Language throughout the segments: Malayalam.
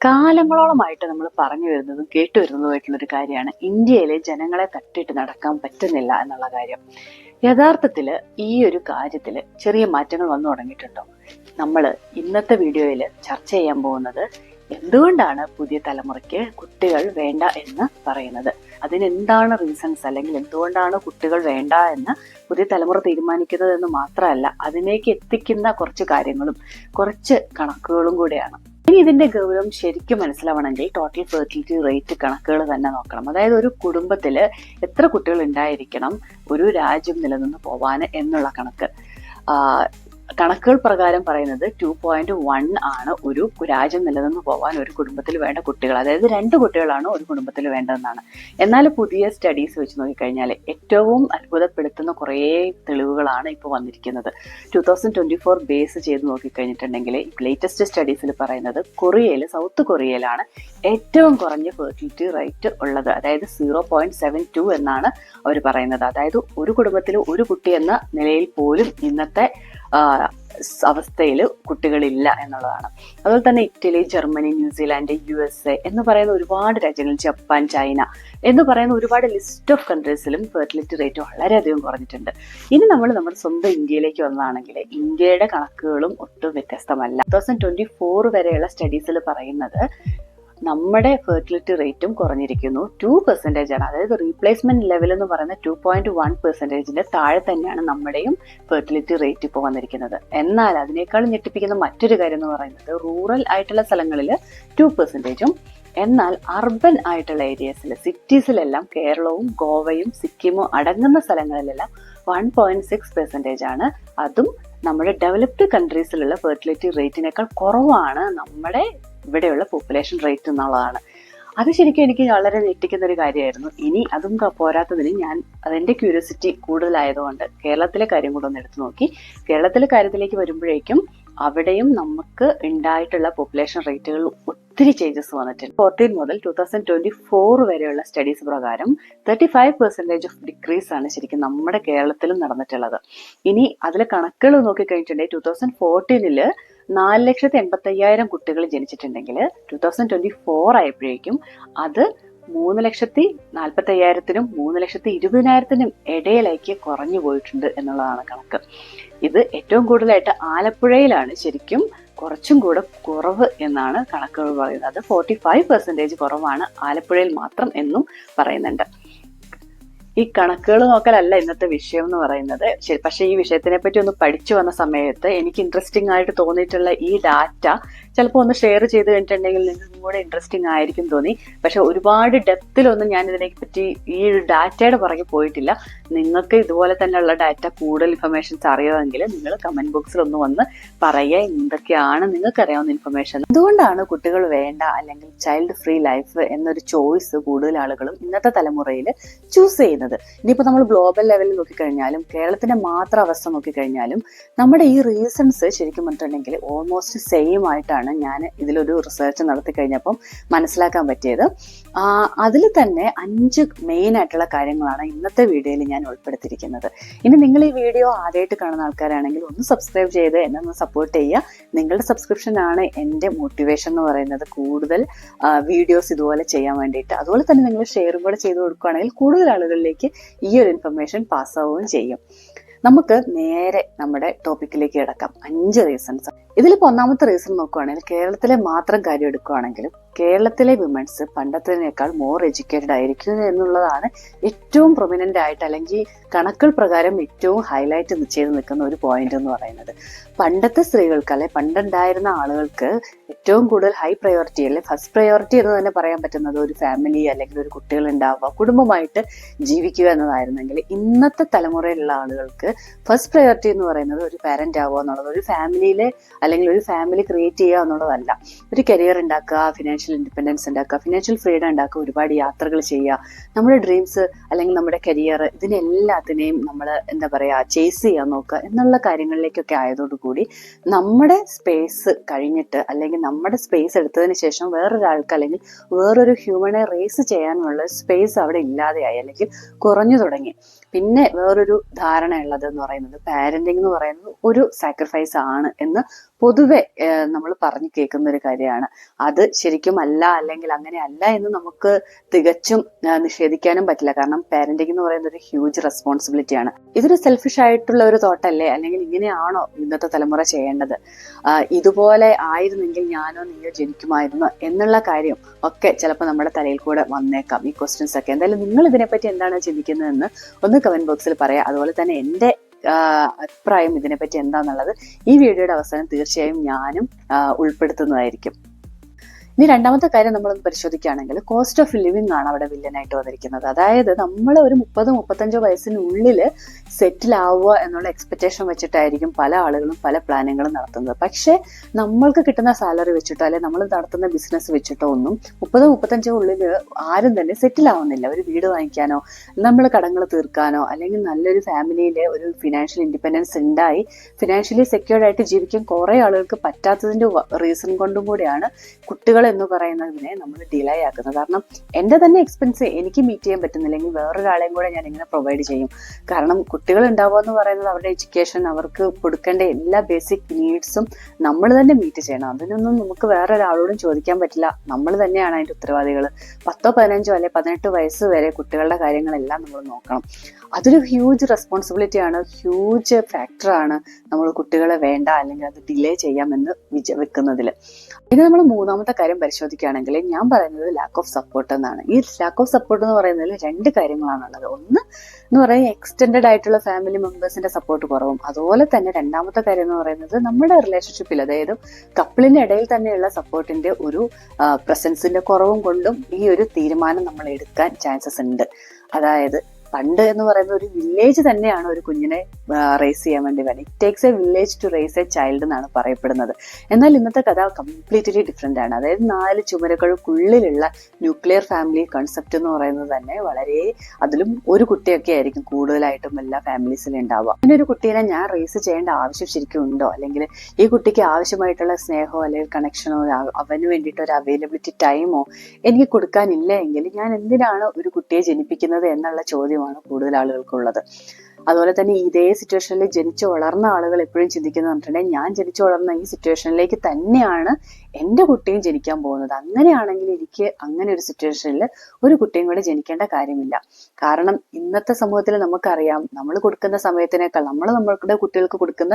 കാലങ്ങളോളമായിട്ട് നമ്മൾ പറഞ്ഞു വരുന്നതും കേട്ടു വരുന്നതുമായിട്ടുള്ള ഒരു കാര്യമാണ്. ഇന്ത്യയിലെ ജനങ്ങളെ തട്ടിട്ട് നടക്കാൻ പറ്റുന്നില്ല എന്നുള്ള കാര്യം. യഥാർത്ഥത്തിൽ ഈ ഒരു കാര്യത്തിൽ ചെറിയ മാറ്റങ്ങൾ വന്നു തുടങ്ങിയിട്ടുണ്ടോ? നമ്മൾ ഇന്നത്തെ വീഡിയോയിൽ ചർച്ച ചെയ്യാൻ പോകുന്നത് എന്തുകൊണ്ടാണ് പുതിയ തലമുറയ്ക്ക് കുട്ടികൾ വേണ്ട എന്ന് പറയുന്നത്? അതിനെന്താണ് റീസൺസ് അല്ലെങ്കിൽ എന്തുകൊണ്ടാണ് കുട്ടികൾ വേണ്ട എന്ന് പുതിയ തലമുറ തീരുമാനിക്കുന്നത് എന്ന് മാത്രമല്ല അതിലേക്ക് എത്തിക്കുന്ന കുറച്ച് കാര്യങ്ങളും കുറച്ച് കണക്കുകളും കൂടെയാണ്. ഇനി ഇതിന്റെ ഗൗരവം ശരിക്കും മനസ്സിലാവണമെങ്കിൽ ടോട്ടൽ ഫെർട്ടിലിറ്റി റേറ്റ് കണക്കുകൾ തന്നെ നോക്കണം. അതായത് ഒരു കുടുംബത്തിൽ എത്ര കുട്ടികൾ ഉണ്ടായിരിക്കണം ഒരു രാജ്യം നിലനിന്ന് പോവാൻ എന്നുള്ള കണക്ക്. കണക്കുകൾ പ്രകാരം പറയുന്നത് ടു പോയിന്റ് വൺ ആണ് ഒരു രാജ്യം നിലനിന്ന് പോകാൻ ഒരു കുടുംബത്തിൽ വേണ്ട കുട്ടികൾ. അതായത് രണ്ട് കുട്ടികളാണ് ഒരു കുടുംബത്തിൽ വേണ്ടതെന്നാണ്. എന്നാൽ പുതിയ സ്റ്റഡീസ് വെച്ച് നോക്കിക്കഴിഞ്ഞാൽ ഏറ്റവും അത്ഭുതപ്പെടുത്തുന്ന കുറേ തെളിവുകളാണ് ഇപ്പോൾ വന്നിരിക്കുന്നത്. Two thousand twenty four base ചെയ്ത് നോക്കിക്കഴിഞ്ഞിട്ടുണ്ടെങ്കിൽ ലേറ്റസ്റ്റ് സ്റ്റഡീസിൽ പറയുന്നത് കൊറിയയിൽ സൗത്ത് കൊറിയയിലാണ് ഏറ്റവും കുറഞ്ഞ ഫെർട്ടിലിറ്റി റേറ്റ് ഉള്ളത്. അതായത് സീറോ പോയിന്റ് സെവൻ ടു എന്നാണ് അവർ പറയുന്നത്. അതായത് ഒരു കുടുംബത്തിൽ ഒരു കുട്ടി എന്ന നിലയിൽ പോലും ഇന്നത്തെ അവസ്ഥയിൽ കുട്ടികളില്ല എന്നുള്ളതാണ്. അതുപോലെ തന്നെ Italy Germany New Zealand U S A എന്ന് പറയുന്ന ഒരുപാട് രാജ്യങ്ങൾ ജപ്പാൻ ചൈന എന്ന് പറയുന്ന ഒരുപാട് ലിസ്റ്റ് ഓഫ് കൺട്രീസിലും ഫെർട്ടിലിറ്റി റേറ്റ് വളരെയധികം കുറഞ്ഞിട്ടുണ്ട്. ഇനി നമ്മൾ നമ്മുടെ സ്വന്തം ഇന്ത്യയിലേക്ക് വന്നതാണെങ്കിൽ ഇന്ത്യയുടെ കണക്കുകളും ഒട്ടും വ്യത്യസ്തമല്ല. ടു തൗസൻഡ് ട്വന്റി ഫോർ വരെയുള്ള സ്റ്റഡീസിൽ പറയുന്നത് നമ്മുടെ ഫെർട്ടിലിറ്റി റേറ്റും കുറഞ്ഞിരിക്കുന്നു. ടു പെർസെന്റേജ് ആണ്. അതായത് റീപ്ലേസ്മെന്റ് ലെവൽ എന്ന് പറയുന്ന ടു പോയിന്റ് വൺ പെർസെന്റേജിന്റെ താഴെ തന്നെയാണ് നമ്മുടെയും ഫെർട്ടിലിറ്റി റേറ്റ് ഇപ്പോൾ വന്നിരിക്കുന്നത്. എന്നാൽ അതിനേക്കാൾ ഞെട്ടിപ്പിക്കുന്ന മറ്റൊരു കാര്യം എന്ന് പറയുന്നത് റൂറൽ ആയിട്ടുള്ള സ്ഥലങ്ങളിൽ ടു പെർസെന്റേജും എന്നാൽ അർബൻ ആയിട്ടുള്ള ഏരിയസിൽ സിറ്റീസിലെല്ലാം കേരളവും ഗോവയും സിക്കിമും അടങ്ങുന്ന സ്ഥലങ്ങളിലെല്ലാം വൺ പോയിന്റ് സിക്സ് പെർസെന്റേജ് ആണ്. അതും നമ്മുടെ ഡെവലപ്ഡ് കൺട്രീസിലുള്ള ഫെർട്ടിലിറ്റി റേറ്റിനേക്കാൾ കുറവാണ് നമ്മുടെ ഇവിടെയുള്ള പോപ്പുലേഷൻ റേറ്റ് എന്നുള്ളതാണ്. അത് ശരിക്കും എനിക്ക് വളരെ ഞെട്ടിക്കുന്ന ഒരു കാര്യമായിരുന്നു. ഇനി അതും പോരാത്തതിന് ഞാൻ അതെന്റെ ക്യൂരിയോസിറ്റി കൂടുതലായതുകൊണ്ട് കേരളത്തിലെ കാര്യം കൂടെ ഒന്ന് എടുത്തു നോക്കി. കേരളത്തിലെ കാര്യത്തിലേക്ക് വരുമ്പോഴേക്കും അവിടെയും നമുക്ക് ഉണ്ടായിട്ടുള്ള പോപ്പുലേഷൻ റേറ്റുകൾ ഒത്തിരി ചേഞ്ചസ് വന്നിട്ടുണ്ട്. ഫോർട്ടീൻ മുതൽ ടൂ തൗസൻഡ് ട്വന്റി ഫോർ വരെയുള്ള സ്റ്റഡീസ് പ്രകാരം thirty five percentage of decrease ആണ് ശരിക്കും നമ്മുടെ കേരളത്തിലും നടന്നിട്ടുള്ളത്. ഇനി അതിലെ കണക്കുകൾ നോക്കിക്കഴിഞ്ഞിട്ടുണ്ടെങ്കിൽ ടൂ തൗസൻഡ് ഫോർട്ടീനിൽ നാല് ലക്ഷത്തി എൺപത്തി അയ്യായിരം കുട്ടികൾ ജനിച്ചിട്ടുണ്ടെങ്കിൽ ടു തൗസൻഡ് ട്വന്റി ഫോർ ആയപ്പോഴേക്കും അത് മൂന്ന് ലക്ഷത്തി നാൽപ്പത്തി അയ്യായിരത്തിനും മൂന്ന് ലക്ഷത്തി ഇരുപതിനായിരത്തിനും ഇടയിലേക്ക് കുറഞ്ഞു പോയിട്ടുണ്ട് എന്നുള്ളതാണ് കണക്ക്. ഇത് ഏറ്റവും കൂടുതലായിട്ട് ആലപ്പുഴയിലാണ് ശരിക്കും കുറച്ചും കൂടെ കുറവ് എന്നാണ് കണക്കുകൾ പറയുന്നത്. ഫോർട്ടി ഫൈവ് പെർസെന്റേജ് കുറവാണ് ആലപ്പുഴയിൽ മാത്രം എന്നും പറയുന്നുണ്ട്. ഈ കണക്കുകൾ നോക്കലല്ല ഇന്നത്തെ വിഷയം എന്ന് പറയുന്നത് പക്ഷെ ഈ വിഷയത്തിനെ പറ്റി ഒന്ന് പഠിച്ചു വന്ന സമയത്ത് എനിക്ക് ഇൻട്രസ്റ്റിംഗ് ആയിട്ട് തോന്നിയിട്ടുള്ള ഈ ഡാറ്റ ചിലപ്പോൾ ഒന്ന് ഷെയർ ചെയ്ത് കഴിഞ്ഞിട്ടുണ്ടെങ്കിൽ നിങ്ങൾക്കും കൂടെ ഇൻട്രസ്റ്റിംഗ് ആയിരിക്കും തോന്നി. പക്ഷെ ഒരുപാട് ഡെപ്തിലൊന്നും ഞാൻ ഇതിനെ പറ്റി ഈ ഒരു ഡാറ്റയുടെ പുറകെ പോയിട്ടില്ല. നിങ്ങൾക്ക് ഇതുപോലെ തന്നെയുള്ള ഡാറ്റ കൂടുതൽ ഇൻഫർമേഷൻസ് അറിയാമെങ്കിൽ നിങ്ങൾ കമന്റ് ബോക്സിൽ ഒന്ന് വന്ന് പറയുക എന്തൊക്കെയാണ് നിങ്ങൾക്ക് അറിയാവുന്ന ഇൻഫർമേഷൻ അതുകൊണ്ടാണ് കുട്ടികൾ വേണ്ട അല്ലെങ്കിൽ ചൈൽഡ് ഫ്രീ ലൈഫ് എന്നൊരു ചോയ്സ് കൂടുതൽ ആളുകളും ഇന്നത്തെ തലമുറയിൽ ചൂസ് ചെയ്യുന്നത്? ഇനിയിപ്പോൾ നമ്മൾ ഗ്ലോബൽ ലെവലിൽ നോക്കിക്കഴിഞ്ഞാലും കേരളത്തിന്റെ മാത്രം അവസ്ഥ നോക്കിക്കഴിഞ്ഞാലും നമ്മുടെ ഈ റീസൺസ് ശരിക്കും പറഞ്ഞിട്ടുണ്ടെങ്കിൽ ഓൾമോസ്റ്റ് സെയിം ആയിട്ടാണ് ഞാൻ ഇതിലൊരു റിസർച്ച് നടത്തി കഴിഞ്ഞപ്പം മനസ്സിലാക്കാൻ പറ്റിയത്. അതിൽ തന്നെ അഞ്ച് മെയിൻ ആയിട്ടുള്ള കാര്യങ്ങളാണ് ഇന്നത്തെ വീഡിയോയിൽ ഞാൻ ഉൾപ്പെടുത്തിയിരിക്കുന്നത്. ഇനി നിങ്ങൾ ഈ വീഡിയോ ആദ്യമായിട്ട് കാണുന്ന ആൾക്കാരാണെങ്കിൽ ഒന്ന് സബ്സ്ക്രൈബ് ചെയ്ത് എന്നെ ഒന്ന് സപ്പോർട്ട് ചെയ്യുക. നിങ്ങളുടെ സബ്സ്ക്രിപ്ഷനാണ് എന്റെ മോട്ടിവേഷൻ എന്ന് പറയുന്നത് കൂടുതൽ വീഡിയോസ് ഇതുപോലെ ചെയ്യാൻ വേണ്ടിയിട്ട്. അതുപോലെ തന്നെ നിങ്ങൾ ഷെയറും കൂടെ ചെയ്ത് കൊടുക്കുകയാണെങ്കിൽ കൂടുതൽ ആളുകളിലേക്ക് ഈ ഒരു ഇൻഫർമേഷൻ പാസ്സാവുകയും ചെയ്യും. നമുക്ക് നേരെ നമ്മുടെ ടോപ്പിക്കിലേക്ക് കിടക്കാം. അഞ്ച് റീസൺസ് ഇതിലിപ്പോൾ ഒന്നാമത്തെ റീസൺ നോക്കുകയാണെങ്കിൽ കേരളത്തിലെ മാത്രം കാര്യം എടുക്കുകയാണെങ്കിലും കേരളത്തിലെ വിമൻസ് പണ്ടത്തേക്കാൾ മോർ എഡ്യൂക്കേറ്റഡ് ആയിരിക്കും എന്നുള്ളതാണ് ഏറ്റവും പ്രൊമിനന്റ് ആയിട്ട് അല്ലെങ്കിൽ കണക്കുകൾ പ്രകാരം ഏറ്റവും ഹൈലൈറ്റ് ചെയ്ത് നിൽക്കുന്ന ഒരു പോയിന്റ് എന്ന് പറയുന്നത്. പണ്ടത്തെ സ്ത്രീകൾക്ക് അല്ലെ പണ്ടുണ്ടായിരുന്ന ആളുകൾക്ക് ഏറ്റവും കൂടുതൽ ഹൈ പ്രയോറിറ്റി അല്ലെ ഫസ്റ്റ് പ്രയോറിറ്റി എന്ന് തന്നെ പറയാൻ പറ്റുന്നത് ഒരു ഫാമിലി അല്ലെങ്കിൽ ഒരു കുട്ടികൾ ഉണ്ടാവുക കുടുംബമായിട്ട് ജീവിക്കുക എന്നതായിരുന്നെങ്കിൽ ഇന്നത്തെ തലമുറയിലുള്ള ആളുകൾക്ക് ഫസ്റ്റ് പ്രയോറിറ്റി എന്ന് പറയുന്നത് ഒരു പാരന്റ് ആവുക എന്നുള്ളത് ഒരു ഫാമിലിയിലെ അല്ലെങ്കിൽ ഒരു ഫാമിലി ക്രിയേറ്റ് ചെയ്യുക എന്നുള്ളതല്ല. ഒരു കരിയർ ഉണ്ടാക്കുക ഫിനാൻഷ്യൽ ഇൻഡിപെൻഡൻസ് ഉണ്ടാക്കുക ഫിനാൻഷ്യൽ ഫ്രീഡം ഉണ്ടാക്കുക ഒരുപാട് യാത്രകൾ ചെയ്യുക. നമ്മുടെ ഡ്രീംസ് അല്ലെങ്കിൽ നമ്മുടെ കരിയർ ഇതിനെല്ലാത്തിനെയും നമ്മൾ എന്താ പറയുക ചേസ് ചെയ്യാൻ നോക്കുക എന്നുള്ള കാര്യങ്ങളിലേക്കൊക്കെ ആയതോടുകൂടി നമ്മുടെ സ്പേസ് കഴിഞ്ഞിട്ട് അല്ലെങ്കിൽ നമ്മുടെ സ്പേസ് എടുത്തതിന് ശേഷം വേറൊരാൾക്ക് അല്ലെങ്കിൽ വേറൊരു ഹ്യൂമനെ റേസ് ചെയ്യാനുള്ള സ്പേസ് അവിടെ ഇല്ലാതെയായി അല്ലെങ്കിൽ കുറഞ്ഞു തുടങ്ങി. പിന്നെ വേറൊരു ധാരണ ഉള്ളത് എന്ന് പറയുന്നത് പാരന്റിംഗ് എന്ന് പറയുന്നത് ഒരു സാക്രിഫൈസ് ആണ് എന്ന് പൊതുവെ നമ്മൾ പറഞ്ഞു കേൾക്കുന്ന ഒരു കാര്യമാണ്. അത് ശരിക്കും അല്ല അല്ലെങ്കിൽ അങ്ങനെ അല്ല എന്ന് നമുക്ക് തികച്ചും നിഷേധിക്കാനും പറ്റില്ല. കാരണം പാരന്റിംഗ് എന്ന് പറയുന്നത് ഒരു ഹ്യൂജ് റെസ്പോൺസിബിലിറ്റി ആണ്. ഇതൊരു സെൽഫിഷ് ആയിട്ടുള്ള ഒരു തോട്ടല്ലേ? അല്ലെങ്കിൽ ഇങ്ങനെയാണോ ഇന്നത്തെ തലമുറ ചെയ്യേണ്ടത്? ഇതുപോലെ ആയിരുന്നെങ്കിൽ ഞാനോ നീയോ ജനിക്കുമായിരുന്നു എന്നുള്ള കാര്യം ഒക്കെ ചിലപ്പോൾ നമ്മുടെ തലയിൽ കൂടെ വന്നേക്കാം ഈ ക്വസ്റ്റ്യൻസ് ഒക്കെ. എന്തായാലും നിങ്ങൾ ഇതിനെപ്പറ്റി എന്താണ് ചിന്തിക്കുന്നതെന്ന് ഒന്ന് കമന്റ് ബോക്സിൽ പറയാം. അതുപോലെ തന്നെ എന്റെ അഭിപ്രായം ഇതിനെപ്പറ്റി എന്താണെന്നുള്ളത് ഈ വീഡിയോയുടെ അവസാനം തീർച്ചയായും ഞാനും ഉൾപ്പെടുത്തുന്നതായിരിക്കും. ഇനി രണ്ടാമത്തെ കാര്യം നമ്മളൊന്ന് പരിശോധിക്കുകയാണെങ്കിൽ കോസ്റ്റ് ഓഫ് ലിവിംഗ് ആണ് അവിടെ വില്ലനായിട്ട് വന്നിരിക്കുന്നത്. അതായത് നമ്മൾ ഒരു മുപ്പത് മുപ്പത്തഞ്ചോ വയസ്സിനുള്ളിൽ സെറ്റിൽ ആവുക എന്നുള്ള എക്സ്പെക്ടേഷൻ വെച്ചിട്ടായിരിക്കും പല ആളുകളും പല പ്ലാനുകളും നടത്തുന്നത്. പക്ഷേ നമ്മൾക്ക് കിട്ടുന്ന സാലറി വെച്ചിട്ടോ അല്ലെങ്കിൽ നമ്മൾ നടത്തുന്ന ബിസിനസ് വെച്ചിട്ടോ ഒന്നും മുപ്പത് മുപ്പത്തഞ്ചോ ഉള്ളിൽ ആരും തന്നെ സെറ്റിൽ ആവുന്നില്ല. ഒരു വീട് വാങ്ങിക്കാനോ നമ്മൾ കടങ്ങൾ തീർക്കാനോ അല്ലെങ്കിൽ നല്ലൊരു ഫാമിലിയിലെ ഒരു ഫിനാൻഷ്യൽ ഇൻഡിപെൻഡൻസ് ഉണ്ടായി ഫിനാൻഷ്യലി സെക്യൂർഡ് ആയിട്ട് ജീവിക്കാൻ കുറേ ആളുകൾക്ക് പറ്റാത്തതിന്റെ റീസൺ കൊണ്ടും കൂടിയാണ് കുട്ടികൾ എന്ന് പറയുന്നതിനെ നമ്മൾ ഡിലേ ആക്കുന്നത് കാരണം എന്റെ തന്നെ എക്സ്പെൻസ് എനിക്ക് മീറ്റ് ചെയ്യാൻ പറ്റുന്നില്ലെങ്കിൽ വേറൊരാളെയും കൂടെ ഞാൻ ഇങ്ങനെ പ്രൊവൈഡ് ചെയ്യും. കാരണം കുട്ടികൾ ഉണ്ടാവുക എന്ന് പറയുന്നത് അവരുടെ എഡ്യൂക്കേഷൻ അവർക്ക് കൊടുക്കേണ്ട എല്ലാ ബേസിക് നീഡ്സും നമ്മൾ തന്നെ മീറ്റ് ചെയ്യണം. അതിനൊന്നും നമുക്ക് വേറെ ഒരാളോടും ചോദിക്കാൻ പറ്റില്ല. നമ്മൾ തന്നെയാണ് അതിന്റെ ഉത്തരവാദികൾ പത്തോ പതിനഞ്ചോ അല്ലെ പതിനെട്ട് വയസ്സ് വരെ കുട്ടികളുടെ കാര്യങ്ങളെല്ലാം നമ്മൾ നോക്കണം. അതൊരു ഹ്യൂജ് റെസ്പോൺസിബിലിറ്റി ആണ്. ഹ്യൂജ് ഫാക്ടറാണ് നമ്മൾ കുട്ടികളെ വേണ്ട അല്ലെങ്കിൽ അത് ഡിലേ ചെയ്യാമെന്ന് വിച വെക്കുന്നതിൽ പിന്നെ നമ്മൾ മൂന്നാമത്തെ കാര്യം പരിശോധിക്കുകയാണെങ്കിൽ ഞാൻ പറയുന്നത് ലാക്ക് ഓഫ് സപ്പോർട്ട് എന്നാണ്. ഈ ലാക്ക് ഓഫ് സപ്പോർട്ട് എന്ന് പറയുന്നതിൽ രണ്ട് കാര്യങ്ങളാണുള്ളത്. ഒന്ന് എന്ന് പറയുന്നത് എക്സ്റ്റെൻഡ് ആയിട്ടുള്ള ഫാമിലി മെമ്പേഴ്സിന്റെ സപ്പോർട്ട് കുറവും. അതുപോലെ തന്നെ രണ്ടാമത്തെ കാര്യം എന്ന് പറയുന്നത് നമ്മുടെ റിലേഷൻഷിപ്പിൽ അതായത് കപ്പിളിന്റെ ഇടയിൽ തന്നെയുള്ള സപ്പോർട്ടിന്റെ ഒരു പ്രസൻസിന്റെ കുറവും കൊണ്ടും ഈ ഒരു തീരുമാനം നമ്മൾ എടുക്കാൻ ചാൻസസ് ഉണ്ട്. അതായത് പണ്ട് എന്ന് പറയുന്ന ഒരു വില്ലേജ് തന്നെയാണ് ഒരു കുഞ്ഞിനെ റേസ് ചെയ്യാൻ വേണ്ടി വേണം it takes a village to raise a child എന്നാണ് പറയപ്പെടുന്നത്. എന്നാൽ ഇന്നത്തെ കഥ കംപ്ലീറ്റ്ലി ഡിഫറെന്റ് ആണ്. അതായത് നാല് ചുമരുകൾക്കുള്ളിലുള്ള ന്യൂക്ലിയർ ഫാമിലി കൺസെപ്റ്റ് എന്ന് പറയുന്നത് തന്നെ വളരെ അതിലും ഒരു കുട്ടിയൊക്കെ ആയിരിക്കും കൂടുതലായിട്ടും എല്ലാ ഫാമിലീസിലും ഉണ്ടാവുക. അങ്ങനെ ഒരു കുട്ടീനെ ഞാൻ റേസ് ചെയ്യേണ്ട ആവശ്യം ശരിക്കും ഉണ്ടോ? അല്ലെങ്കിൽ ഈ കുട്ടിക്ക് ആവശ്യമായിട്ടുള്ള സ്നേഹമോ അല്ലെങ്കിൽ കണക്ഷനോ അവന് വേണ്ടിയിട്ട് ഒരു അവൈലബിലിറ്റി ടൈമോ എനിക്ക് കൊടുക്കാനില്ല എങ്കിൽ ഞാൻ എന്തിനാണ് ഒരു കുട്ടിയെ ജനിപ്പിക്കുന്നത് എന്നുള്ള ചോദ്യമാണ് കൂടുതൽ ആളുകൾക്കുള്ളത്. അതുപോലെ തന്നെ ഇതേ സിറ്റുവേഷനിൽ ജനിച്ചു വളർന്ന ആളുകൾ എപ്പോഴും ചിന്തിക്കുന്നത് പറഞ്ഞിട്ടുണ്ടെങ്കിൽ ഞാൻ ജനിച്ചു വളർന്ന ഈ സിറ്റുവേഷനിലേക്ക് തന്നെയാണ് എന്റെ കുട്ടിയും ജനിക്കാൻ പോകുന്നത് അങ്ങനെയാണെങ്കിൽ എനിക്ക് അങ്ങനെ ഒരു സിറ്റുവേഷനിൽ ഒരു കുട്ടിയും കൂടെ ജനിക്കേണ്ട കാര്യമില്ല. കാരണം ഇന്നത്തെ സമൂഹത്തിൽ നമുക്കറിയാം നമ്മൾ കൊടുക്കുന്ന സമയത്തിനേക്കാൾ നമ്മൾ നമ്മളുടെ കുട്ടികൾക്ക് കൊടുക്കുന്ന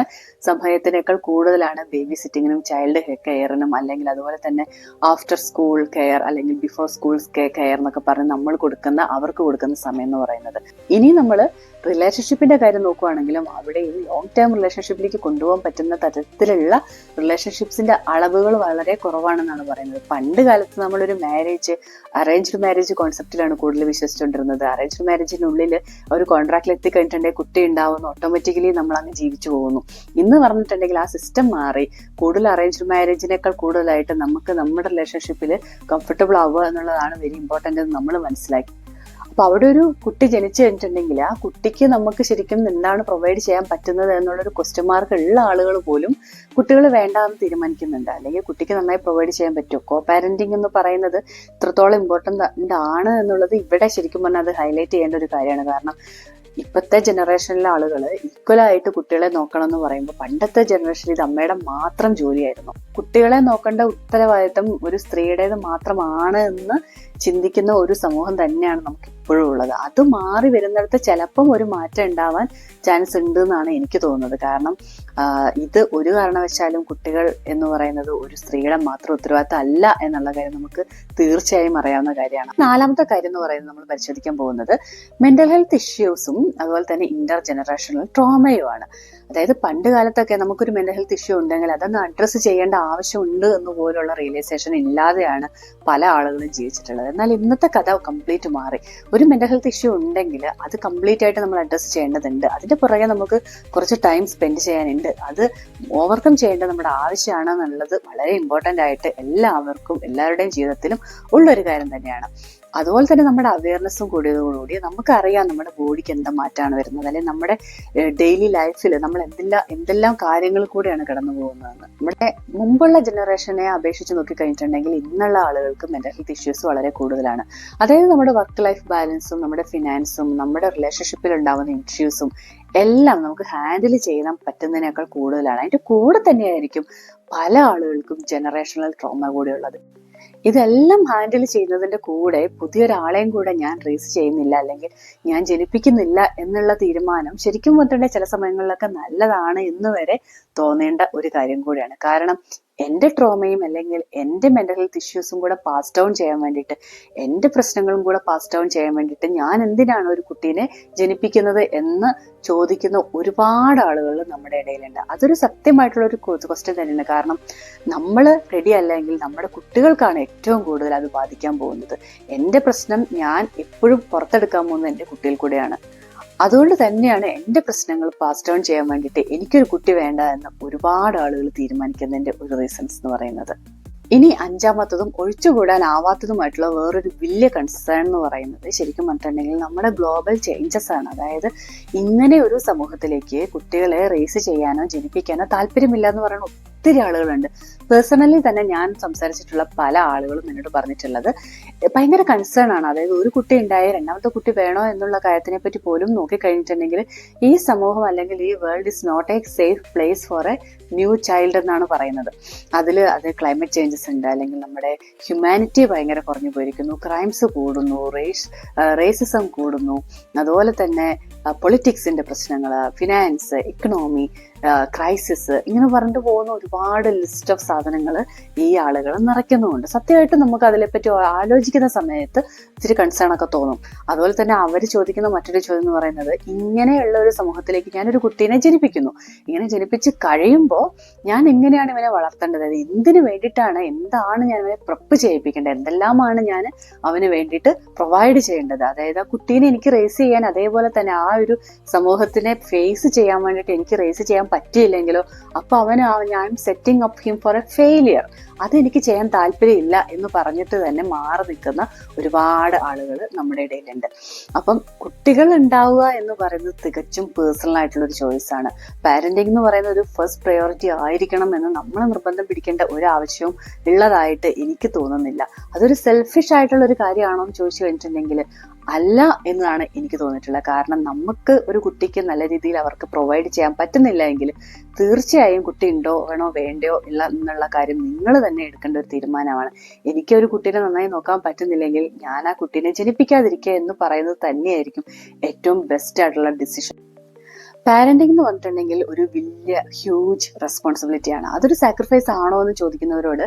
സമയത്തിനേക്കാൾ കൂടുതലാണ് ബേബി സിറ്റിങ്ങിനും ചൈൽഡ് കെയറിനും അല്ലെങ്കിൽ അതുപോലെ തന്നെ ആഫ്റ്റർ സ്കൂൾ കെയർ അല്ലെങ്കിൽ ബിഫോർ സ്കൂൾ കെയർ എന്നൊക്കെ പറഞ്ഞ് നമ്മൾ കൊടുക്കുന്ന അവർക്ക് കൊടുക്കുന്ന സമയം എന്ന് പറയുന്നത്. ഇനി നമ്മൾ റിലേഷൻഷിപ്പിന്റെ കാര്യം നോക്കുവാണെങ്കിലും അവിടെ ഈ ലോങ് ടേം റിലേഷൻഷിപ്പിലേക്ക് കൊണ്ടുപോകാൻ പറ്റുന്ന തരത്തിലുള്ള റിലേഷൻഷിപ്സിന്റെ അളവുകൾ വളരെ കുറവാണെന്നാണ് പറയുന്നത്. പണ്ട് കാലത്ത് നമ്മളൊരു മാരേജ് അറേഞ്ച്ഡ് മാരേജ് കോൺസെപ്റ്റിലാണ് കൂടുതൽ വിശ്വസിച്ചുകൊണ്ടിരുന്നത്. അറേഞ്ച്ഡ് മാരേജിനുള്ളിൽ ഒരു കോൺട്രാക്റ്റിൽ എത്തിക്കഴിഞ്ഞിട്ടുണ്ടെങ്കിൽ കുട്ടി ഉണ്ടാവുന്നു ഓട്ടോമാറ്റിക്കലി നമ്മൾ അങ്ങ് ജീവിച്ചു പോകുന്നു. ഇന്ന് പറഞ്ഞിട്ടുണ്ടെങ്കിൽ ആ സിസ്റ്റം മാറി. കൂടുതൽ അറേഞ്ച്ഡ് മാരേജിനേക്കാൾ കൂടുതലായിട്ട് നമുക്ക് നമ്മുടെ റിലേഷൻഷിപ്പിൽ കംഫർട്ടബിൾ ആവുക എന്നുള്ളതാണ് വെരി ഇമ്പോർട്ടന്റ് എന്ന് നമ്മൾ മനസ്സിലാക്കി. അപ്പൊ അവിടെ ഒരു കുട്ടി ജനിച്ചു കഴിഞ്ഞിട്ടുണ്ടെങ്കിൽ ആ കുട്ടിക്ക് നമുക്ക് ശരിക്കും എന്താണ് പ്രൊവൈഡ് ചെയ്യാൻ പറ്റുന്നത് എന്നുള്ളൊരു ക്വസ്റ്റ്യൻ മാർക്ക് ഉള്ള ആളുകൾ പോലും കുട്ടികൾ വേണ്ട എന്ന് തീരുമാനിക്കുന്നുണ്ട്. അല്ലെങ്കിൽ കുട്ടിക്ക് നന്നായി പ്രൊവൈഡ് ചെയ്യാൻ പറ്റുമോ? കോ പാരന്റിങ് എന്ന് പറയുന്നത് ഇത്രത്തോളം ഇമ്പോർട്ടന്റ് ആണ് എന്നുള്ളത് ഇവിടെ ശരിക്കും പറഞ്ഞാൽ അത് ഹൈലൈറ്റ് ചെയ്യേണ്ട ഒരു കാര്യമാണ്. കാരണം ഇപ്പോഴത്തെ ജനറേഷനിലെ ആളുകൾ ഈക്വലായിട്ട് കുട്ടികളെ നോക്കണം എന്ന് പറയുമ്പോൾ പണ്ടത്തെ ജനറേഷനിൽ ഇത് അമ്മയുടെ മാത്രം ജോലിയായിരുന്നു. കുട്ടികളെ നോക്കേണ്ട ഉത്തരവാദിത്തം ഒരു സ്ത്രീയുടേത് മാത്രമാണ് എന്ന് ചിന്തിക്കുന്ന ഒരു സമൂഹം തന്നെയാണ് നമുക്ക് ഇപ്പോഴും ഉള്ളത്. അത് മാറി വരുന്നിടത്ത് ചിലപ്പം ഒരു മാറ്റം ഉണ്ടാവാൻ ചാൻസ് ഉണ്ട് എന്നാണ് എനിക്ക് തോന്നുന്നത്. കാരണം ഇത് ഒരു കാരണവശാലും കുട്ടികൾ എന്ന് പറയുന്നത് ഒരു സ്ത്രീയുടെ മാത്രം ഉത്തരവാദിത്തം അല്ല എന്നുള്ള കാര്യം നമുക്ക് തീർച്ചയായും അറിയാവുന്ന കാര്യമാണ്. നാലാമത്തെ കാര്യം എന്ന് പറയുന്നത് നമ്മൾ പരിശോധിക്കാൻ പോകുന്നത് മെന്റൽ ഹെൽത്ത് ഇഷ്യൂസും അതുപോലെ തന്നെ ഇന്റർ ജനറേഷണൽ ട്രോമയുമാണ് അതായത് പണ്ട് കാലത്തൊക്കെ നമുക്കൊരു മെന്റൽ ഹെൽത്ത് ഇഷ്യൂ ഉണ്ടെങ്കിൽ അതൊന്ന് അഡ്രസ്സ് ചെയ്യേണ്ട ആവശ്യമുണ്ട് എന്ന് പോലുള്ള റിയലൈസേഷൻ ഇല്ലാതെയാണ് പല ആളുകളും ജീവിച്ചിട്ടുള്ളത്. എന്നാൽ ഇന്നത്തെ കഥ കംപ്ലീറ്റ് മാറി. ഒരു മെന്റൽ ഹെൽത്ത് ഇഷ്യൂ ഉണ്ടെങ്കിൽ അത് കംപ്ലീറ്റ് ആയിട്ട് നമ്മൾ അഡ്രസ്സ് ചെയ്യേണ്ടതുണ്ട്. അതിന്റെ പുറകെ നമുക്ക് കുറച്ച് ടൈം സ്പെൻഡ് ചെയ്യാനുണ്ട്. അത് ഓവർകം ചെയ്യേണ്ട നമ്മുടെ ആവശ്യമാണ് എന്നുള്ളത് വളരെ ഇമ്പോർട്ടന്റ് ആയിട്ട് എല്ലാവർക്കും എല്ലാവരുടെയും ജീവിതത്തിലും ഉള്ളൊരു കാര്യം തന്നെയാണ്. അതുപോലെ തന്നെ നമ്മുടെ അവയർനെസ്സും കൂടിയതോടുകൂടി നമുക്കറിയാം നമ്മുടെ ബോഡിക്ക് എന്താ മാറ്റമാണ് വരുന്നത്. അല്ലെങ്കിൽ നമ്മുടെ ഡെയിലി ലൈഫിൽ നമ്മൾ എന്തെല്ലാം എന്തെല്ലാം കാര്യങ്ങൾ കൂടെയാണ് കടന്നു പോകുന്നതെന്ന് നമ്മുടെ മുമ്പുള്ള ജനറേഷനെ അപേക്ഷിച്ച് നോക്കിക്കഴിഞ്ഞിട്ടുണ്ടെങ്കിൽ ഇന്നുള്ള ആളുകൾക്ക് മെന്റൽ ഹെൽത്ത് ഇഷ്യൂസ് വളരെ കൂടുതലാണ്. അതായത് നമ്മുടെ വർക്ക് ലൈഫ് ബാലൻസും നമ്മുടെ ഫിനാൻസും നമ്മുടെ റിലേഷൻഷിപ്പിൽ ഉണ്ടാകുന്ന ഇഷ്യൂസും എല്ലാം നമുക്ക് ഹാൻഡിൽ ചെയ്യാൻ പറ്റുന്നതിനേക്കാൾ കൂടുതലാണ്. അതിന്റെ കൂടെ തന്നെയായിരിക്കും പല ആളുകൾക്കും ജനറേഷണൽ ട്രോമ കൂടെ ഉള്ളത്. ഇതെല്ലാം ഹാൻഡിൽ ചെയ്യുന്നതിന്റെ കൂടെ പുതിയൊരാളെയും കൂടെ ഞാൻ റേസ് ചെയ്യുന്നില്ല അല്ലെങ്കിൽ ഞാൻ ജനിപ്പിക്കുന്നില്ല എന്നുള്ള തീരുമാനം ശരിക്കും പറഞ്ഞിട്ടുണ്ടെങ്കിൽ ചില സമയങ്ങളിലൊക്കെ നല്ലതാണ് എന്ന് വരെ തോന്നേണ്ട ഒരു കാര്യം കൂടിയാണ്. കാരണം എന്റെ ട്രോമയും അല്ലെങ്കിൽ എന്റെ മെന്റൽ ഹെൽത്ത് ഇഷ്യൂസും കൂടെ പാസ് ഡൗൺ ചെയ്യാൻ വേണ്ടിയിട്ട് എന്റെ പ്രശ്നങ്ങളും കൂടെ പാസ് ഡൗൺ ചെയ്യാൻ വേണ്ടിയിട്ട് ഞാൻ എന്തിനാണ് ഒരു കുട്ടീനെ ജനിപ്പിക്കുന്നത് എന്ന് ചോദിക്കുന്ന ഒരുപാട് ആളുകൾ നമ്മുടെ ഇടയിലുണ്ട്. അതൊരു സത്യമായിട്ടുള്ള ഒരു ക്വസ്റ്റ്യൻ തന്നെയാണ്. കാരണം നമ്മൾ റെഡി അല്ലെങ്കിൽ നമ്മുടെ കുട്ടികൾക്കാണ് ഏറ്റവും കൂടുതൽ അത് ബാധിക്കാൻ പോകുന്നത്. എന്റെ പ്രശ്നം ഞാൻ എപ്പോഴും പുറത്തെടുക്കാൻ പോകുന്നത് എന്റെ കുട്ടികൾ കൂടെയാണ്. അതുകൊണ്ട് തന്നെയാണ് എന്റെ പ്രശ്നങ്ങൾ പാസ് ഡൗൺ ചെയ്യാൻ വേണ്ടിയിട്ട് എനിക്കൊരു കുട്ടി വേണ്ട എന്ന് ഒരുപാട് ആളുകൾ തീരുമാനിക്കുന്നതിന്റെ ഒരു റീസൺസ് എന്ന് പറയുന്നത്. ഇനി അഞ്ചാമത്തതും ഒഴിച്ചുകൂടാനാവാത്തതുമായിട്ടുള്ള വേറൊരു വലിയ കൺസേൺ എന്ന് പറയുന്നത് ശരിക്കും പറഞ്ഞിട്ടുണ്ടെങ്കിൽ നമ്മുടെ ഗ്ലോബൽ ചേഞ്ചസ് ആണ്. അതായത് ഇങ്ങനെ ഒരു സമൂഹത്തിലേക്ക് കുട്ടികളെ റേസ് ചെയ്യാനോ ജനിപ്പിക്കാനോ താല്പര്യമില്ല എന്ന് പറയുന്ന ഒത്തിരി ആളുകളുണ്ട്. പേഴ്സണലി തന്നെ ഞാൻ സംസാരിച്ചിട്ടുള്ള പല ആളുകളും എന്നോട് പറഞ്ഞിട്ടുള്ളത് ഭയങ്കര കൺസേൺ ആണ്. അതായത് ഒരു കുട്ടി ഉണ്ടായ രണ്ടാമത്തെ കുട്ടി വേണോ എന്നുള്ള കാര്യത്തിനെ പറ്റി പോലും നോക്കിക്കഴിഞ്ഞിട്ടുണ്ടെങ്കിൽ ഈ സമൂഹം അല്ലെങ്കിൽ ഈ world is not a safe place for a new child എന്നാണ് പറയുന്നത്. അതിൽ അത് ക്ലൈമറ്റ് ചേഞ്ചസ് ഉണ്ട് അല്ലെങ്കിൽ നമ്മുടെ ഹ്യൂമാനിറ്റി ഭയങ്കര കുറഞ്ഞു പോയിരിക്കുന്നു. ക്രൈംസ് കൂടുന്നു റേസ് റേസിസം കൂടുന്നു. അതുപോലെ തന്നെ പൊളിറ്റിക്സിന്റെ പ്രശ്നങ്ങൾ ഫിനാൻസ് ഇക്കണോമി ക്രൈസിസ് ഇങ്ങനെ പറഞ്ഞിട്ട് പോകുന്ന ഒരുപാട് ലിസ്റ്റ് ഓഫ് സാധനങ്ങൾ ഈ ആളുകൾ നിറയ്ക്കുന്നുമുണ്ട്. സത്യമായിട്ടും നമുക്ക് അതിനെപ്പറ്റി ആലോചിക്കുന്ന സമയത്ത് ഇച്ചിരി കൺസേൺ ഒക്കെ തോന്നും. അതുപോലെ തന്നെ അവർ ചോദിക്കുന്ന മറ്റൊരു ചോദ്യം എന്ന് പറയുന്നത് ഇങ്ങനെയുള്ള ഒരു സമൂഹത്തിലേക്ക് ഞാനൊരു കുട്ടീനെ ജനിപ്പിക്കുന്നു. ഇങ്ങനെ ജനിപ്പിച്ച് കഴിയുമ്പോൾ ഞാൻ എങ്ങനെയാണ് ഇവനെ വളർത്തേണ്ടത്? എന്തിനു വേണ്ടിയിട്ടാണ്? എന്താണ് ഞാൻ ഇവനെ പ്രപ്പ് ചെയ്യിപ്പിക്കേണ്ടത്? എന്തെല്ലാമാണ് ഞാൻ അവന് വേണ്ടിയിട്ട് പ്രൊവൈഡ് ചെയ്യേണ്ടത്? അതായത് ആ കുട്ടീനെ എനിക്ക് റേസ് ചെയ്യാൻ അതേപോലെ തന്നെ ആ ഒരു സമൂഹത്തിനെ ഫേസ് ചെയ്യാൻ വേണ്ടിയിട്ട് എനിക്ക് റേസ് ചെയ്യാൻ പറ്റിയില്ലെങ്കിലോ അപ്പോൾ അവന് ഞാൻ setting up him for a failure അതെനിക്ക് ചെയ്യാൻ താല്പര്യമില്ല എന്ന് പറഞ്ഞിട്ട് തന്നെ മാറി നിൽക്കുന്ന ഒരുപാട് ആളുകൾ നമ്മുടെ ഇടയിലുണ്ട്. അപ്പം കുട്ടികൾ ഉണ്ടാവുക എന്ന് പറയുന്നത് തികച്ചും പേഴ്സണൽ ആയിട്ടുള്ള ഒരു ചോയ്സ് ആണ്. പാരന്റിംഗ് എന്ന് പറയുന്ന ഒരു ഫസ്റ്റ് പ്രയോറിറ്റി ആയിരിക്കണം എന്ന് നമ്മൾ നിർബന്ധം പിടിക്കേണ്ട ഒരു ആവശ്യവും ഉള്ളതായിട്ട് എനിക്ക് തോന്നുന്നില്ല. അതൊരു സെൽഫിഷ് ആയിട്ടുള്ള ഒരു കാര്യമാണോ എന്ന് ചോദിച്ചു കഴിഞ്ഞിട്ടുണ്ടെങ്കിൽ അല്ല എന്നതാണ് എനിക്ക് തോന്നിയിട്ടുള്ളത്. കാരണം നമുക്ക് ഒരു കുട്ടിക്ക് നല്ല രീതിയിൽ അവർക്ക് പ്രൊവൈഡ് ചെയ്യാൻ പറ്റുന്നില്ല എങ്കിൽ തീർച്ചയായും കുട്ടി ഉണ്ടോ വേണോ വേണ്ടയോ ഇല്ല എന്നുള്ള കാര്യം നിങ്ങൾ തന്നെ എടുക്കേണ്ട ഒരു തീരുമാനമാണ്. എനിക്ക് ഒരു കുട്ടീനെ നന്നായി നോക്കാൻ പറ്റുന്നില്ലെങ്കിൽ ഞാൻ ആ കുട്ടീനെ ജനിപ്പിക്കാതിരിക്കുക എന്ന് പറയുന്നത് തന്നെയായിരിക്കും ഏറ്റവും ബെസ്റ്റ് ആയിട്ടുള്ള ഡിസിഷൻ പാരന്റിംഗ് എന്ന് പറഞ്ഞിട്ടുണ്ടെങ്കിൽ ഒരു വലിയ ഹ്യൂജ് റെസ്പോൺസിബിലിറ്റിയാണ് അതൊരു സാക്രിഫൈസ് ആണോ എന്ന് ചോദിക്കുന്നവരോട്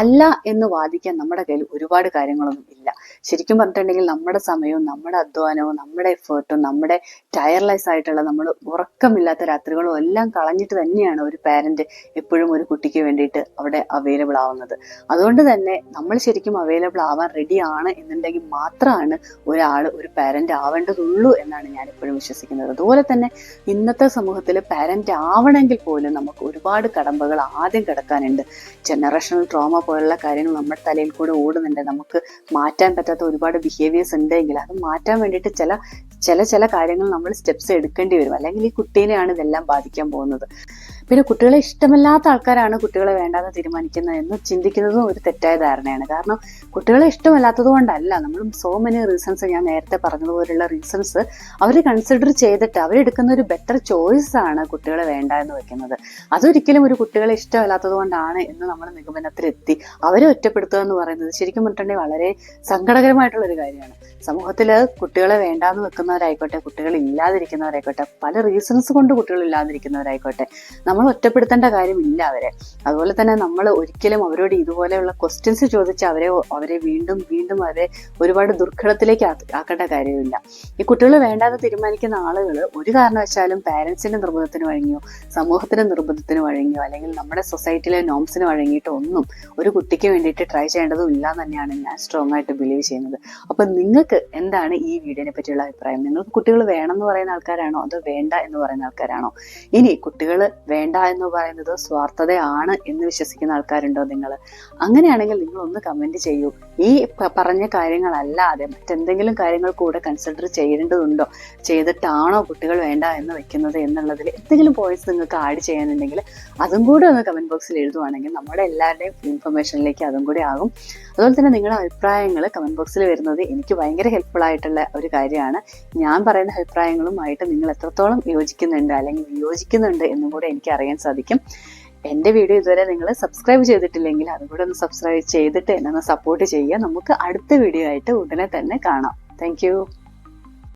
അല്ല എന്ന് വാദിക്കാൻ നമ്മുടെ കയ്യിൽ ഒരുപാട് കാര്യങ്ങളൊന്നും ഇല്ല. ശരിക്കും പറഞ്ഞിട്ടുണ്ടെങ്കിൽ നമ്മുടെ സമയവും നമ്മുടെ അധ്വാനവും നമ്മുടെ എഫേർട്ടും നമ്മുടെ ടയർലെസ് ആയിട്ടുള്ള നമ്മൾ ഉറക്കമില്ലാത്ത രാത്രികളും എല്ലാം കളഞ്ഞിട്ട് തന്നെയാണ് ഒരു പാരന്റ് എപ്പോഴും ഒരു കുട്ടിക്ക് വേണ്ടിയിട്ട് അവിടെ അവൈലബിൾ ആവുന്നത്. അതുകൊണ്ട് തന്നെ നമ്മൾ ശരിക്കും അവൈലബിൾ ആവാൻ റെഡി ആണ് എന്നുണ്ടെങ്കിൽ മാത്രമാണ് ഒരാൾ ഒരു പാരന്റ് ആവേണ്ടതുള്ളൂ എന്നാണ് ഞാൻ എപ്പോഴും വിശ്വസിക്കുന്നത്. അതുപോലെ തന്നെ ഇന്നത്തെ സമൂഹത്തിൽ പാരന്റ് ആവണമെങ്കിൽ പോലും നമുക്ക് ഒരുപാട് കടമ്പകൾ ആദ്യം കിടക്കാനുണ്ട്. ജനറേഷണൽ ട്രോമ പോലുള്ള കാര്യങ്ങൾ നമ്മുടെ തലയിൽ കൂടെ ഓടുന്നുണ്ട്. നമുക്ക് മാറ്റാൻ പറ്റാത്ത ഒരുപാട് ബിഹേവിയേഴ്സ് ഉണ്ടെങ്കിൽ അത് മാറ്റാൻ വേണ്ടിയിട്ട് ചില ചില ചില കാര്യങ്ങൾ നമ്മൾ സ്റ്റെപ്സ് എടുക്കേണ്ടി വരും. അല്ലെങ്കിൽ ഈ കുട്ടീനെയാണ് ഇതെല്ലാം ബാധിക്കാൻ പോകുന്നത്. പിന്നെ കുട്ടികളെ ഇഷ്ടമല്ലാത്ത ആൾക്കാരാണ് കുട്ടികളെ വേണ്ടാന്ന് തീരുമാനിക്കുന്നത് എന്ന് ചിന്തിക്കുന്നതും ഒരു തെറ്റായ ധാരണയാണ്. കാരണം കുട്ടികളെ ഇഷ്ടമല്ലാത്തത് കൊണ്ടല്ല. നമ്മൾ സോ മെനി റീസൺസ് ഞാൻ നേരത്തെ പറഞ്ഞതുപോലുള്ള റീസൺസ് അവർ കൺസിഡർ ചെയ്തിട്ട് അവരെടുക്കുന്ന ഒരു ബെറ്റർ ചോയ്സ് ആണ് കുട്ടികളെ വേണ്ട എന്ന് വെക്കുന്നത്. അതൊരിക്കലും ഒരു കുട്ടികളെ ഇഷ്ടമല്ലാത്തത് കൊണ്ടാണ് എന്ന് നമ്മൾ നിഗമനത്തിലെത്തി അവരെ ഒറ്റപ്പെടുത്തുക എന്ന് പറയുന്നത് ശരിക്കും പറഞ്ഞിട്ടുണ്ടെങ്കിൽ വളരെ സങ്കടകരമായിട്ടുള്ള ഒരു കാര്യമാണ്. സമൂഹത്തിൽ കുട്ടികളെ വേണ്ടാന്ന് വെക്കുന്നവരായിക്കോട്ടെ കുട്ടികൾ ഇല്ലാതിരിക്കുന്നവരായിക്കോട്ടെ പല റീസൺസ് കൊണ്ട് കുട്ടികൾ ഇല്ലാതിരിക്കുന്നവരായിക്കോട്ടെ നമ്മൾ ഒറ്റപ്പെടുത്തേണ്ട കാര്യമില്ല അവരെ. അതുപോലെ തന്നെ നമ്മൾ ഒരിക്കലും അവരോട് ഇതുപോലെയുള്ള ക്വസ്റ്റ്യൻസ് ചോദിച്ച് അവരെ അവരെ വീണ്ടും വീണ്ടും അവരെ ഒരുപാട് ദുർഘടത്തിലേക്ക് ആക്കേണ്ട കാര്യമില്ല. ഈ കുട്ടികൾ വേണ്ടാതെ തീരുമാനിക്കുന്ന ആളുകൾ ഒരു കാരണവശാലും പാരൻസിന്റെ നിർബന്ധത്തിന് വഴങ്ങിയോ സമൂഹത്തിന്റെ നിർബന്ധത്തിന് വഴങ്ങിയോ അല്ലെങ്കിൽ നമ്മുടെ സൊസൈറ്റിയിലെ നോംസിന് വഴങ്ങിയിട്ടോ ഒന്നും ഒരു കുട്ടിക്ക് വേണ്ടിയിട്ട് ട്രൈ ചെയ്യേണ്ടതും ഇല്ല തന്നെയാണ് ഞാൻ സ്ട്രോങ് ആയിട്ട് ബിലീവ് ചെയ്യുന്നത്. അപ്പൊ നിങ്ങൾക്ക് എന്താണ് ഈ വീഡിയോനെ പറ്റിയുള്ള അഭിപ്രായം? നിങ്ങൾക്ക് കുട്ടികൾ വേണം എന്ന് പറയുന്ന ആൾക്കാരാണോ? അതോ വേണ്ട എന്ന് പറയുന്ന ആൾക്കാരാണോ? ഇനി കുട്ടികൾ വേണ്ട എന്ന് പറയുന്നത് സ്വാർത്ഥതയാണ് എന്ന് വിശ്വസിക്കുന്ന ആൾക്കാരുണ്ടോ നിങ്ങൾ? അങ്ങനെയാണെങ്കിൽ നിങ്ങൾ ഒന്ന് കമന്റ് ചെയ്യൂ. ഈ പറഞ്ഞ കാര്യങ്ങളല്ലാതെ മറ്റെന്തെങ്കിലും കാര്യങ്ങൾ കൂടെ കൺസിഡർ ചെയ്യേണ്ടതുണ്ടോ? ചെയ്തിട്ടാണോ കുട്ടികൾ വേണ്ട എന്ന് വെക്കുന്നത് എന്നുള്ളതിൽ എന്തെങ്കിലും പോയിന്റ്സ് നിങ്ങൾക്ക് ആഡ് ചെയ്യാനുണ്ടെങ്കിൽ അതും കൂടെ ഒന്ന് കമന്റ് ബോക്സിൽ എഴുതുവാണെങ്കിൽ നമ്മുടെ എല്ലാവരുടെയും ഇൻഫർമേഷനിലേക്ക് അതും കൂടി ആകും. അതുപോലെ തന്നെ നിങ്ങളുടെ അഭിപ്രായങ്ങൾ കമന്റ് ബോക്സിൽ വരുന്നത് എനിക്ക് ഭയങ്കര ഹെൽപ്ഫുൾ ആയിട്ടുള്ള ഒരു കാര്യമാണ്. ഞാൻ പറയുന്ന അഭിപ്രായങ്ങളുമായിട്ട് നിങ്ങൾ എത്രത്തോളം യോജിക്കുന്നുണ്ട് അല്ലെങ്കിൽ വിയോജിക്കുന്നുണ്ട് എന്നും കൂടെ എനിക്ക് അറിയാൻ സാധിക്കും. എന്റെ വീഡിയോ ഇതുവരെ നിങ്ങൾ സബ്സ്ക്രൈബ് ചെയ്തിട്ടില്ലെങ്കിൽ അതുകൂടെ ഒന്ന് സബ്സ്ക്രൈബ് ചെയ്തിട്ട് എന്നെ സപ്പോർട്ട് ചെയ്യുക. നമുക്ക് അടുത്ത വീഡിയോ ആയിട്ട് ഉടനെ തന്നെ കാണാം. താങ്ക്